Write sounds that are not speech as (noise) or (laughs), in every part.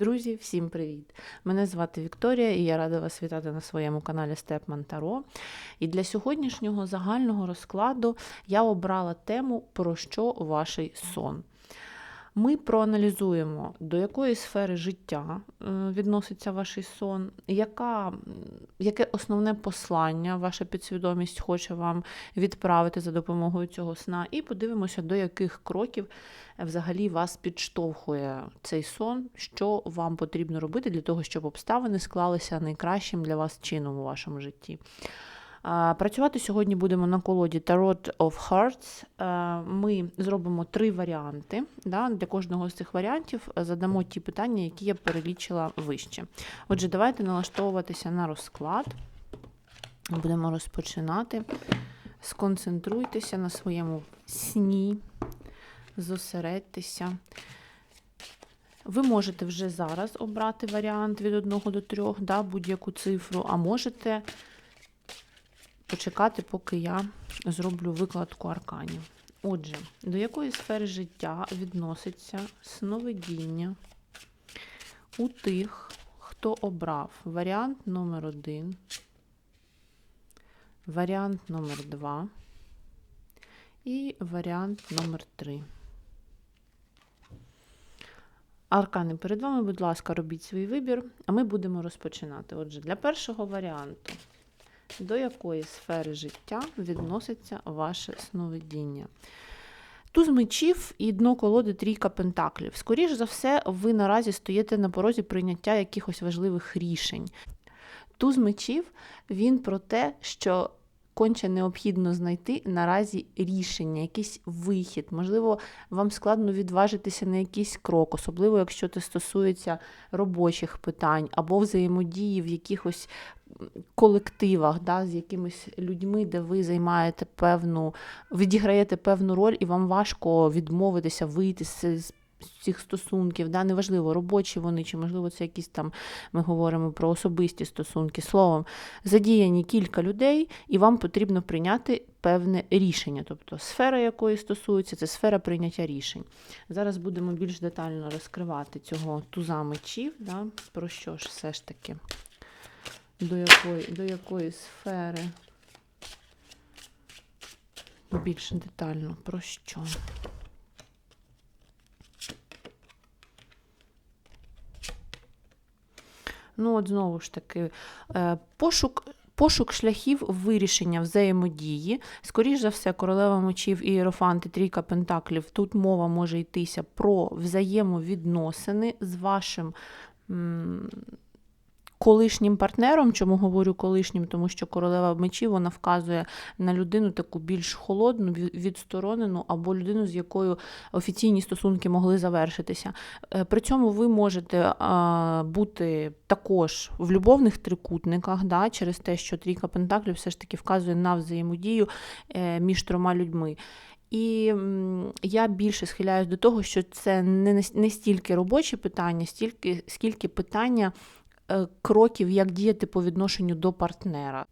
Друзі, всім привіт! Мене звати Вікторія і я рада вас вітати на своєму каналі Степман Таро. І для сьогоднішнього загального розкладу я обрала тему Про що ваш сон. Ми проаналізуємо, до якої сфери життя е, відноситься ваш сон, яка, яке основне послання ваша підсвідомість хоче вам відправити за допомогою цього сна, і подивимося, до яких кроків е, взагалі вас підштовхує цей сон, що вам потрібно робити для того, щоб обставини склалися найкращим для вас чином у вашому житті. Працювати сьогодні будемо на колоді Tarot of Hearts. Ми зробимо три варіанти. Для кожного з цих варіантів е, задамо ті питання, які я перелічила вище. Отже, давайте налаштовуватися на розклад. Будемо розпочинати. Сконцентруйтеся на своєму сні, зосередьтеся. Ви можете вже зараз обрати варіант від 1 до 3, да, будь-яку цифру, а можете почекати, поки я зроблю викладку арканів. Отже, до якої сфери життя відноситься сновидіння у тих, хто обрав варіант номер 1 варіант номер 2 і варіант номер 3 Аркани перед вами, будь ласка, робіть свій вибір, а ми будемо розпочинати. Отже, для першого варіанту до якої сфери життя відноситься ваше сновидіння. Туз мечів і дно колоди трійка пентаклів. Скоріше за все, ви наразі стоїте на порозі прийняття якихось важливих рішень. Туз мечів він про те, що конче необхідно знайти наразі рішення, якийсь вихід. Можливо, вам складно відважитися на якийсь крок, особливо якщо це стосується робочих питань або взаємодії в якихось колективах, да, з якимись людьми, де ви займаєте певну, відіграєте певну роль, і вам важко відмовитися, вийти з цих стосунків, да, неважливо, робочі вони, чи, можливо, це якісь там, ми говоримо про особисті стосунки. Словом, задіяні кілька людей, і вам потрібно прийняти певне рішення. Тобто сфера якої стосується, це сфера прийняття рішень. Зараз будемо більш детально розкривати цього туза мечів, да, про що ж все ж таки до якої, до якої сфери. Більш детально про що. Ну, от знову ж таки, е, пошук. Пошук шляхів вирішення взаємодії. Скоріш за все, королева мечів і іерофанти, трійка пентаклів. Тут мова може йтися про взаємовідносини з вашим колишнім партнером. Чому говорю колишнім? Тому що королева мечів вона вказує на людину таку більш холодну, відсторонену, або людину, з якою офіційні стосунки могли завершитися. Е, При цьому ви можете бути також в любовних трикутниках, да, через те, що трійка пентаклів все ж таки вказує на взаємодію е, між трьома людьми. І я більше схиляюсь до того, що це не, не стільки робочі питання, стільки, скільки питання кроків, як діяти по відношенню до партнера.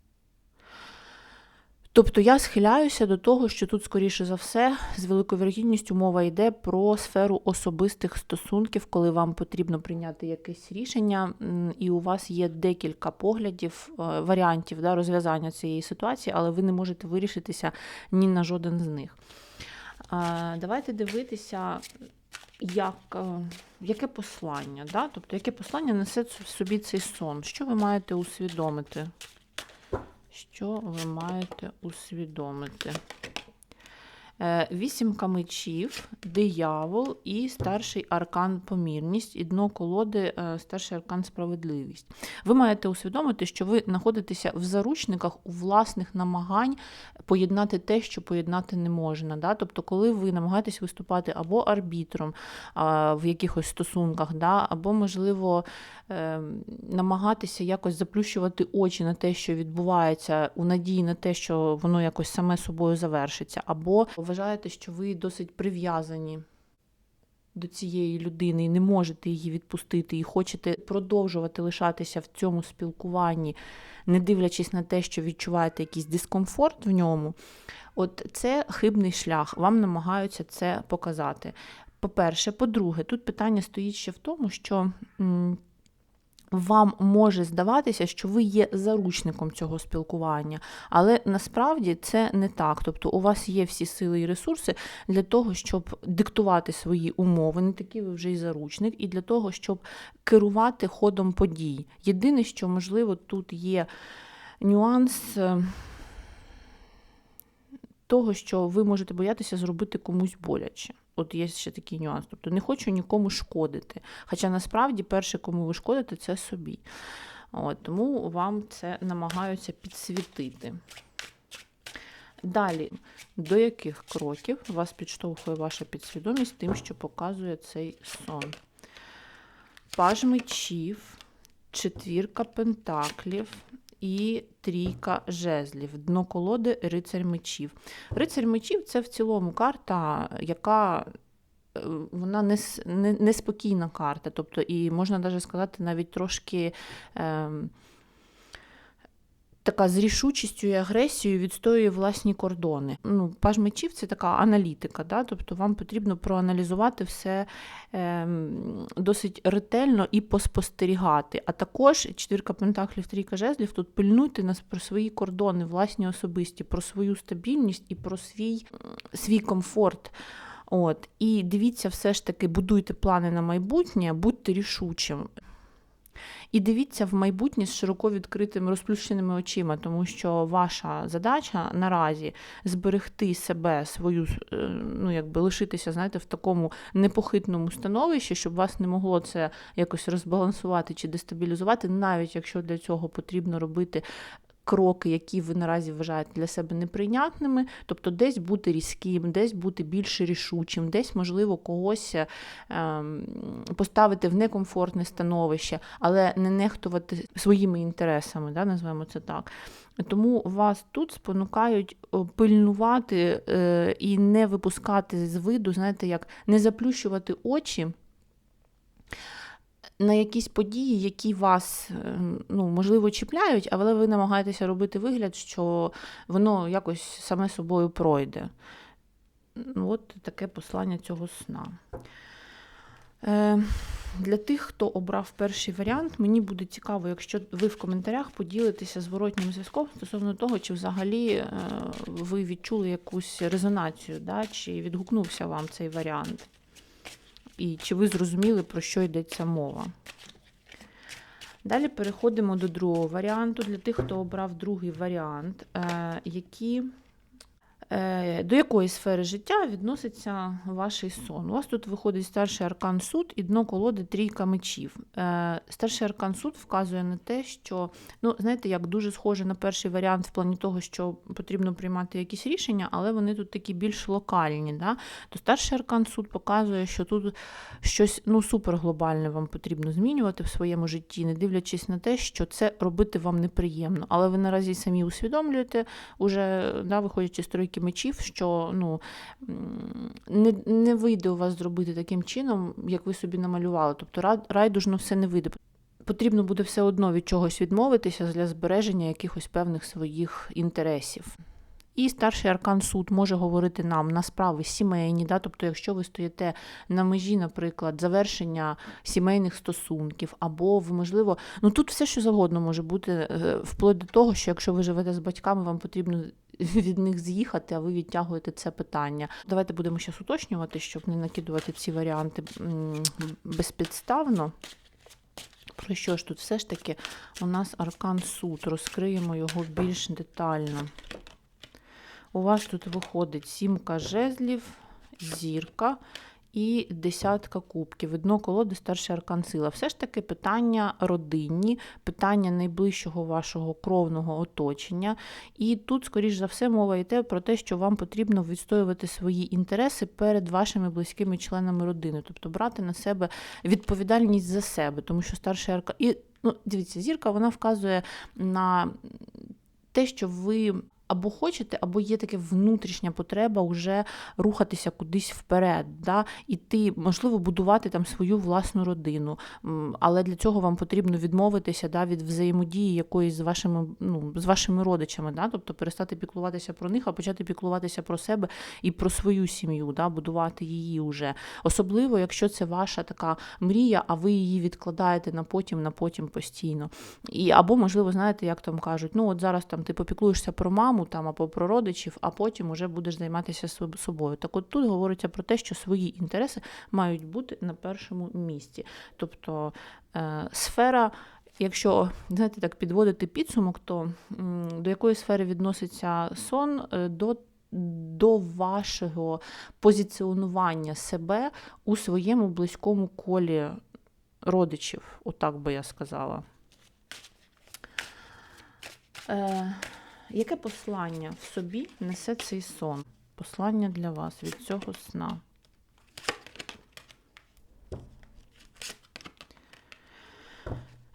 Тобто я схиляюся до того, що тут, скоріше за все, з великою вірогідністю мова йде про сферу особистих стосунків, коли вам потрібно прийняти якесь рішення, і у вас є декілька поглядів, е, варіантів да, розв'язання цієї ситуації, але ви не можете вирішитися ні на жоден з них. Давайте дивитися, як, е, яке послання, да? тобто яке послання несе в собі цей сон. Що ви маєте усвідомити? Що ви маєте усвідомити? Е, Вісімка мечів, диявол і старший аркан помірність, і дно колоди е, старший аркан справедливість. Ви маєте усвідомити, що ви знаходитеся в заручниках у власних намагань поєднати те, що поєднати не можна. Да? Тобто, коли ви намагаєтесь виступати або арбітром в якихось стосунках, да? або, можливо, е, намагатися якось заплющувати очі на те, що відбувається, у надії на те, що воно якось саме собою завершиться, або вважаєте, що ви досить прив'язані до цієї людини і не можете її відпустити, і хочете продовжувати лишатися в цьому спілкуванні, не дивлячись на те, що відчуваєте якийсь дискомфорт в ньому, от це хибний шлях, вам намагаються це показати. По-перше, по-друге, тут питання стоїть ще в тому, що. Вам може здаватися, що ви є заручником цього спілкування, але насправді це не так. Тобто у вас є всі сили і ресурси для того, щоб диктувати свої умови, не такий ви вже й заручник, і для того, щоб керувати ходом подій. Єдине, що можливо тут є нюанс. е, Того, що ви можете боятися зробити комусь боляче. От є ще такий нюанс. Тобто не хочу нікому шкодити. Хоча насправді перше, кому ви шкодите, це собі. От, тому вам це намагаються підсвітити. Далі, до яких кроків вас підштовхує ваша підсвідомість тим, що показує цей сон? Паж мечів, четвірка пентаклів і трійка жезлів. Дно колоди рицарь мечів. Рицарь мечів це в цілому карта, яка е, вона не, не, неспокійна карта. Тобто, і можна навіть сказати, навіть трошки. Ем, Така з рішучістю і агресією відстоює власні кордони. Ну, паж мечів це така аналітика, да? тобто вам потрібно проаналізувати все ем, досить ретельно і поспостерігати. А також четвірка пентаклів, трійка жезлів, тут пильнуйте нас про свої кордони, власні особисті, про свою стабільність і про свій, свій комфорт. От. І дивіться, все ж таки, будуйте плани на майбутнє, будьте рішучим. І дивіться в майбутнє з широко відкритими розплющеними очима, тому що ваша задача наразі зберегти себе, свою, е, ну якби лишитися, знаєте, в такому непохитному становищі, щоб вас не могло це якось розбалансувати чи дестабілізувати, навіть якщо для цього потрібно робити. Кроки, які ви наразі вважаєте для себе неприйнятними, тобто десь бути різким, десь бути більш рішучим, десь, можливо, когось ем, поставити в некомфортне становище, але не нехтувати своїми інтересами, да, називаємо це так. Тому вас тут спонукають пильнувати е, і не випускати з виду, знаєте, як не заплющувати очі. На якісь події, які вас е, ну, можливо чіпляють, але ви намагаєтеся робити вигляд, що воно якось саме собою пройде. Ну, От таке послання цього сна. Е, Для тих, хто обрав перший варіант, мені буде цікаво, якщо ви в коментарях поділитеся зворотнім зв'язком стосовно того, чи взагалі е, ви відчули якусь резонацію, да, чи відгукнувся вам цей варіант, і чи ви зрозуміли, про що йдеться мова. Далі переходимо до другого варіанту. Для тих, хто обрав другий варіант, е, які До якої сфери життя відноситься ваш сон? У вас тут виходить старший аркан суд і дно колоди трійка мечів. Е, Старший аркан суд вказує на те, що, ну, знаєте, як дуже схоже на перший варіант в плані того, що потрібно приймати якісь рішення, але вони тут такі більш локальні. Да? То старший аркан суд показує, що тут щось ну, суперглобальне вам потрібно змінювати в своєму житті, не дивлячись на те, що це робити вам неприємно. Але ви наразі самі усвідомлюєте, уже да, виходячи з тройки мечів, що ну, не, не вийде у вас зробити таким чином, як ви собі намалювали. Тобто ра- райдужно все не вийде. Потрібно буде все одно від чогось відмовитися для збереження якихось певних своїх інтересів. І старший аркан суд може говорити нам на справи сімейні, да? тобто, якщо ви стоїте на межі, наприклад, завершення сімейних стосунків, або ви, можливо, ну тут все що завгодно може бути, е, вплоть до того, що якщо ви живете з батьками, вам потрібно (laughs) від них з'їхати, а ви відтягуєте це питання. Давайте будемо зараз уточнювати, щоб не накидувати ці варіанти безпідставно. Про що ж тут все ж таки у нас аркан суд, розкриємо його більш детально. У вас тут виходить сімка жезлів, зірка і десятка кубків. Дно колоди старший аркан сила. Все ж таки питання родинні, питання найближчого вашого кровного оточення. І тут, скоріш за все, мова йде про те, що вам потрібно відстоювати свої інтереси перед вашими близькими членами родини, тобто брати на себе відповідальність за себе, тому що старший аркан. І ну, дивіться, зірка вона вказує на те, що ви або хочете, або є така внутрішня потреба вже рухатися кудись вперед, да? іти, можливо, будувати там свою власну родину. Але для цього вам потрібно відмовитися да, від взаємодії якоїсь з вашими, ну, з вашими родичами, да? тобто перестати піклуватися про них, а почати піклуватися про себе і про свою сім'ю, да? будувати її вже. Особливо, якщо це ваша така мрія, а ви її відкладаєте на потім, на потім постійно. І, або, можливо, знаєте, як там кажуть, ну от зараз там ти попіклуєшся про маму там, або про родичів, а потім вже будеш займатися собою. Так от тут говориться про те, що свої інтереси мають бути на першому місці. Тобто е, сфера. Якщо знаєте, так підводити підсумок, то до якої сфери відноситься сон Е, до, до вашого позиціонування себе у своєму близькому колі родичів, отак би я сказала. Е, яке послання в собі несе цей сон? Послання для вас від цього сна.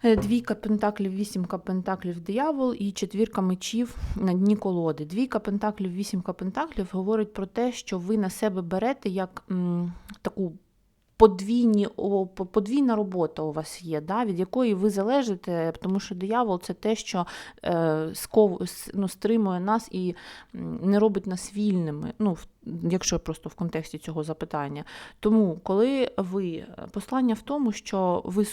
Е, Двійка пентаклів, вісімка пентаклів, диявол і четвірка мечів на дні колоди. Двійка пентаклів, вісімка пентаклів говорить про те, що ви на себе берете як м, таку подвійні, подвійна робота у вас є, да, від якої ви залежите, тому що диявол це те, що е, сков, ну, стримує нас і не робить нас вільними. Ну, в- якщо просто в контексті цього запитання. Тому, коли ви послання в тому, що ви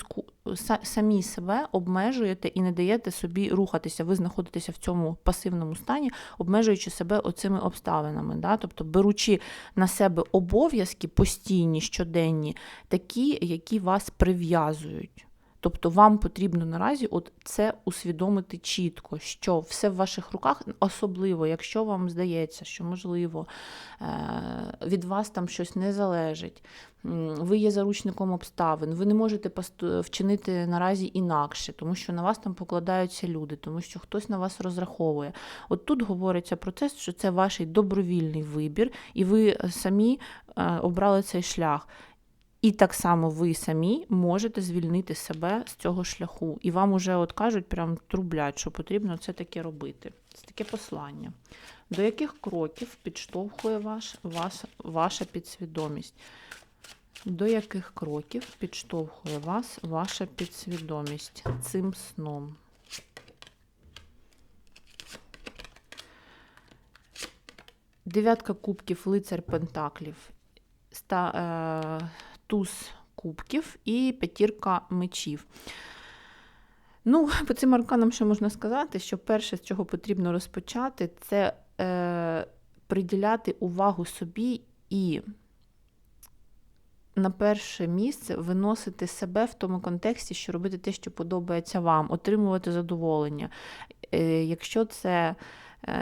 самі себе обмежуєте і не даєте собі рухатися, ви знаходитеся в цьому пасивному стані, обмежуючи себе оцими обставинами, да? тобто беручи на себе обов'язки постійні, щоденні, такі, які вас прив'язують. Тобто вам потрібно наразі от це усвідомити чітко, що все в ваших руках, особливо, якщо вам здається, що можливо е, від вас там щось не залежить, ви є заручником обставин, ви не можете вчинити наразі інакше, тому що на вас там покладаються люди, тому що хтось на вас розраховує. От тут говориться про те, що це ваш добровільний вибір, і ви самі е, обрали цей шлях. І так само ви самі можете звільнити себе з цього шляху. І вам уже от кажуть, прям трублять, що потрібно це таке робити. Це таке послання. До яких кроків підштовхує ваш, вас, ваша підсвідомість? До яких кроків підштовхує вас ваша підсвідомість цим сном? Дев'ятка кубків, лицар пентаклів, ста, е, туз кубків і п'ятірка мечів. Ну, (laughs) по цим арканам що можна сказати, що перше, з чого потрібно розпочати, це е, приділяти увагу собі і на перше місце виносити себе в тому контексті, що робити те, що подобається вам, отримувати задоволення. Е, якщо це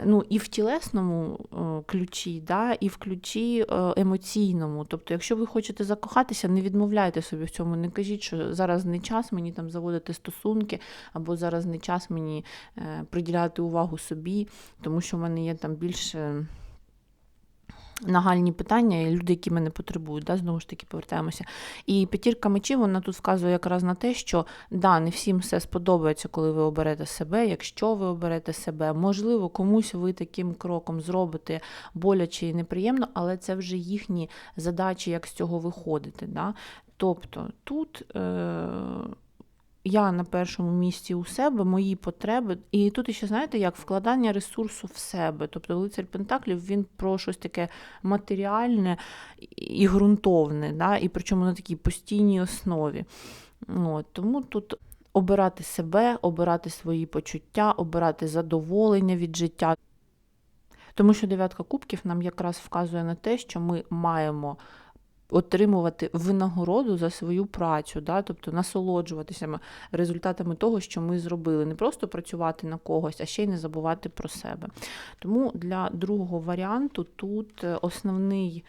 ну, і в тілесному е, ключі, да, і в ключі е, емоційному. Тобто, якщо ви хочете закохатися, не відмовляйте собі в цьому, не кажіть, що зараз не час мені там заводити стосунки, або зараз не час мені е, приділяти увагу собі, тому що в мене є там більше. Нагальні питання, і люди, які мене потребують, да, знову ж таки повертаємося. І п'ятірка мечів вона тут вказує якраз на те, що да, не всім все сподобається, коли ви оберете себе. Якщо ви оберете себе, можливо, комусь ви таким кроком зробите боляче і неприємно, але це вже їхні задачі, як з цього виходити. Да? Тобто тут. Е- я на першому місці у себе, мої потреби. І тут ще, знаєте, як вкладання ресурсу в себе. Тобто лицар Пентаклів він про щось таке матеріальне і ґрунтовне, да? і причому на такій постійній основі. От, тому тут обирати себе, обирати свої почуття, обирати задоволення від життя. Тому що дев'ятка кубків нам якраз вказує на те, що ми маємо отримувати винагороду за свою працю, да? тобто насолоджуватися результатами того, що ми зробили. Не просто працювати на когось, а ще й не забувати про себе. Тому для другого варіанту тут е, основний.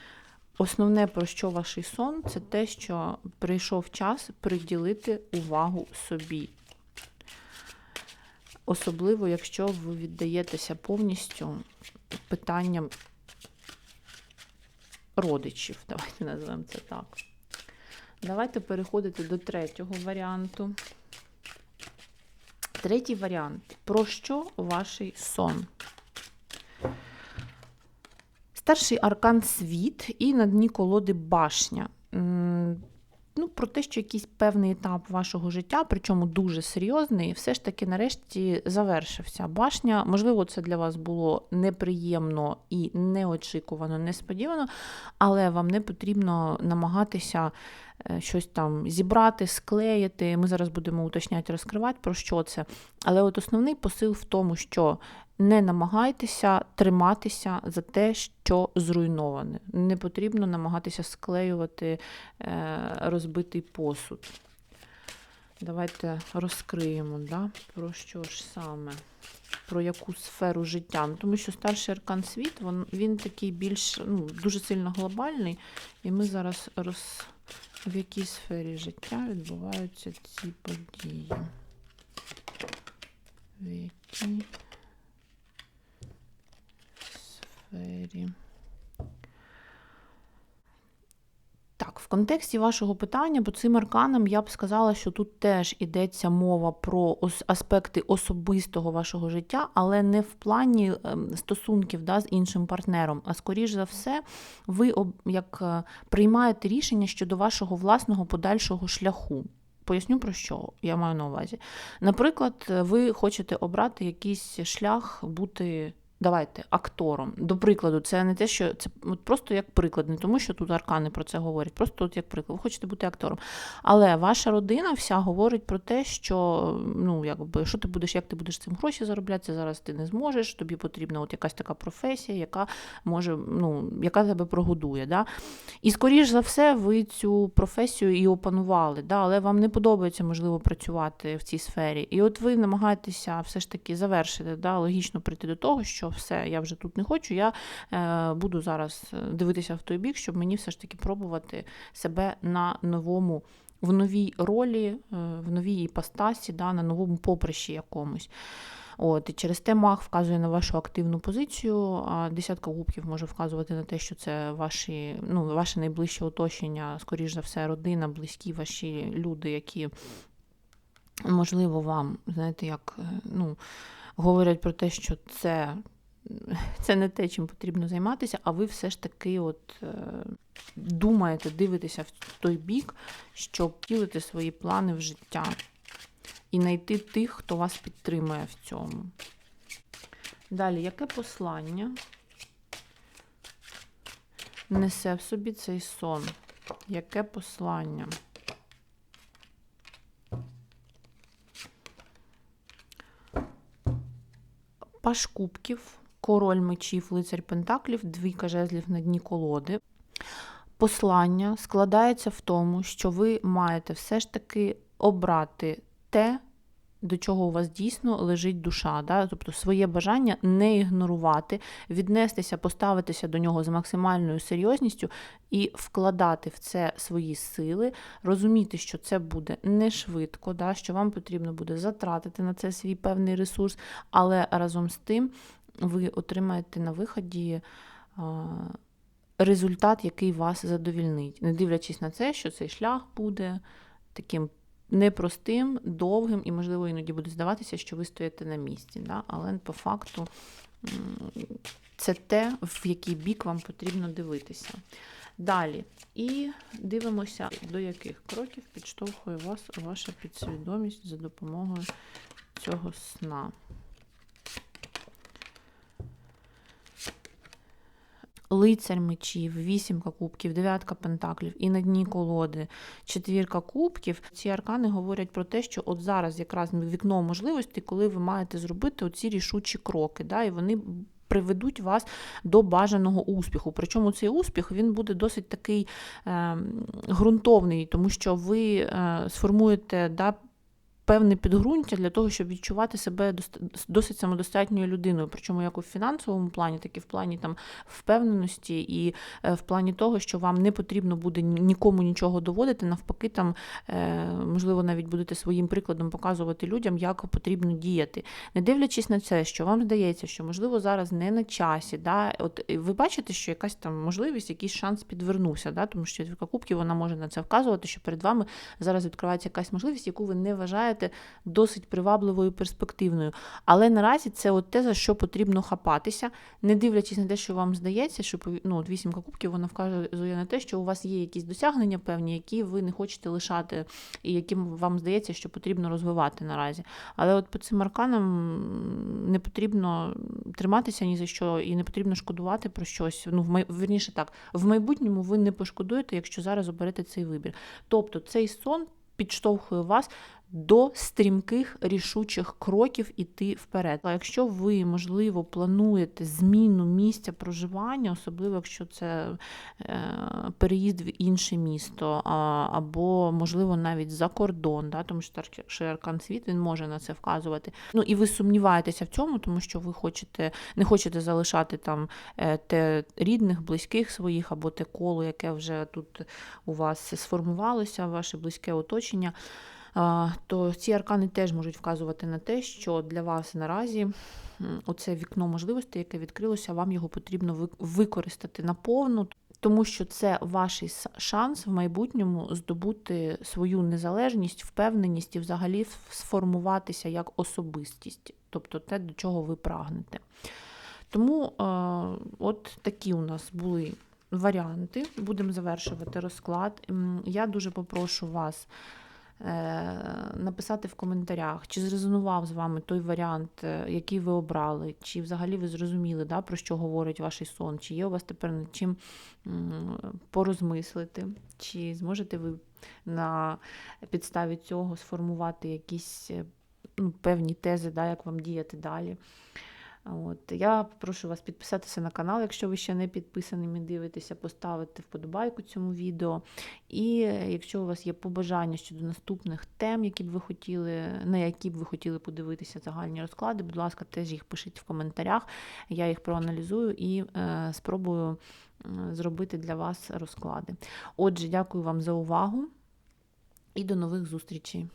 Основне, про що ваш сон, це те, що прийшов час приділити увагу собі. Особливо, якщо ви віддаєтеся повністю питанням родичів. (laughs) Давайте назвемо це так. Давайте переходити до третього варіанту. Третій варіант про що ваш сон? Старший аркан світ і на дні колоди башня. Про те, що якийсь певний етап вашого життя, причому дуже серйозний, все ж таки нарешті завершився. Башня, можливо, це для вас було неприємно і неочікувано, несподівано, але вам не потрібно намагатися щось там зібрати, склеїти. Ми зараз будемо уточняти, розкривати, про що це. Але от основний посил в тому, що не намагайтеся триматися за те, що зруйноване. Не потрібно намагатися склеювати е, розбитий посуд. Давайте розкриємо, да? про що ж саме, про яку сферу життя. Ну, тому що старший аркан світ, він, він такий більш ну, дуже сильно глобальний, і ми зараз роз... в якій сфері життя відбуваються ці події. В якій сфері. Так, в контексті вашого питання по цим арканам я б сказала, що тут теж йдеться мова про аспекти особистого вашого життя, але не в плані ем, стосунків да, з іншим партнером. А скоріш за все, ви як е, приймаєте рішення щодо вашого власного подальшого шляху. Поясню про що я маю на увазі. Наприклад, ви хочете обрати якийсь шлях бути. Давайте актором. До прикладу, це не те, що це от просто як приклад, не тому, що тут аркани про це говорять, просто от як приклад. Ви хочете бути актором. Але ваша родина вся говорить про те, що ну якби що ти будеш, як ти будеш цим гроші заробляти, зараз ти не зможеш. Тобі потрібна от якась така професія, яка може, ну яка тебе прогодує. Да? І скоріш за все, ви цю професію і опанували, да? але вам не подобається, можливо, працювати в цій сфері. І от ви намагаєтеся все ж таки завершити, да? логічно прийти до того, що все, я вже тут не хочу, я е, буду зараз е, дивитися в той бік, щоб мені все ж таки пробувати себе на новому. В новій ролі, е, в новій іпостасі, да, на новому поприщі якомусь. От, і через те маг вказує на вашу активну позицію, а десятка губків може вказувати на те, що це ваші, ну, ваше найближче оточення, скоріш за все, родина, близькі ваші люди, які, можливо, вам, знаєте, як ну, говорять про те, що це, (laughs) це не те, чим потрібно займатися, а ви все ж таки от, е, думаєте, дивитеся в той бік, щоб втілити свої плани в життя і знайти тих, хто вас підтримує в цьому. Далі, яке послання несе в собі цей сон? Яке послання? Паш кубків, король мечів, лицарь пентаклів, двійка жезлів на дні колоди. Послання складається в тому, що ви маєте все ж таки обрати те, до чого у вас дійсно лежить душа, да? тобто своє бажання не ігнорувати, віднестися, поставитися до нього з максимальною серйозністю і вкладати в це свої сили, розуміти, що це буде не швидко, да? що вам потрібно буде затратити на це свій певний ресурс, але разом з тим ви отримаєте на виході. Результат, який вас задовільнить, не дивлячись на це, що цей шлях буде таким непростим, довгим, і, можливо, іноді буде здаватися, що ви стоїте на місці. Да? Але по факту це те, в який бік вам потрібно дивитися. Далі. І дивимося, до яких кроків підштовхує вас ваша підсвідомість за допомогою цього сна. Лицарь мечів, вісімка кубків, дев'ятка пентаклів і на дні колоди, четвірка кубків. Ці аркани говорять про те, що от зараз якраз вікно можливості, коли ви маєте зробити оці рішучі кроки, да, і вони приведуть вас до бажаного успіху. Причому цей успіх він буде досить такий е, ґрунтовний, тому що ви е, сформуєте да, певне підґрунтя для того, щоб відчувати себе дос- досить самодостатньою людиною. Причому як у фінансовому плані, так і в плані там впевненості, і е, в плані того, що вам не потрібно буде нікому нічого доводити. Навпаки, там е, можливо навіть будете своїм прикладом показувати людям, як потрібно діяти. Не дивлячись на це, що вам здається, що можливо зараз не на часі. Да? От ви бачите, що якась там можливість, якийсь шанс підвернувся, да? тому що кубків вона може на це вказувати, що перед вами зараз відкривається якась можливість, яку ви не вважаєте виглядаєте досить привабливою і перспективною. Але наразі це от те, за що потрібно хапатися, не дивлячись на те, що вам здається, що ну, от вісімка кубків вона вказує на те, що у вас є якісь досягнення певні, які ви не хочете лишати, і яким вам здається, що потрібно розвивати наразі. Але от по цим арканам не потрібно триматися ні за що і не потрібно шкодувати про щось. Ну, в май... верніше так, в майбутньому ви не пошкодуєте, якщо зараз оберете цей вибір. Тобто цей сон підштовхує вас до стрімких рішучих кроків іти вперед. А якщо ви, можливо, плануєте зміну місця проживання, особливо якщо це е, переїзд в інше місто, або, можливо, навіть за кордон, да, тому що старший світ він може на це вказувати. Ну і ви сумніваєтеся в цьому, тому що ви хочете, не хочете залишати там е, те рідних, близьких своїх, або те коло, яке вже тут у вас сформувалося, ваше близьке оточення. То ці аркани теж можуть вказувати на те, що для вас наразі оце вікно можливостей, яке відкрилося, вам його потрібно використати наповну, тому що це ваш шанс в майбутньому здобути свою незалежність, впевненість і взагалі сформуватися як особистість, тобто те, до чого ви прагнете. Тому е, от такі у нас були варіанти. Будемо завершувати розклад. Я дуже попрошу вас написати в коментарях, чи зрезонував з вами той варіант, е, який ви обрали, чи взагалі ви зрозуміли, да, про що говорить ваш сон, чи є у вас тепер над чим порозмислити, чи зможете ви на підставі цього сформувати якісь е, ну, певні тези, да, як вам діяти далі. От. Я прошу вас підписатися на канал, якщо ви ще не підписаними дивитеся, поставити вподобайку цьому відео. І якщо у вас є побажання щодо наступних тем, які б ви хотіли, на які б ви хотіли подивитися загальні розклади, будь ласка, теж їх пишіть в коментарях. Я їх проаналізую і е, спробую зробити для вас розклади. Отже, дякую вам за увагу і до нових зустрічей.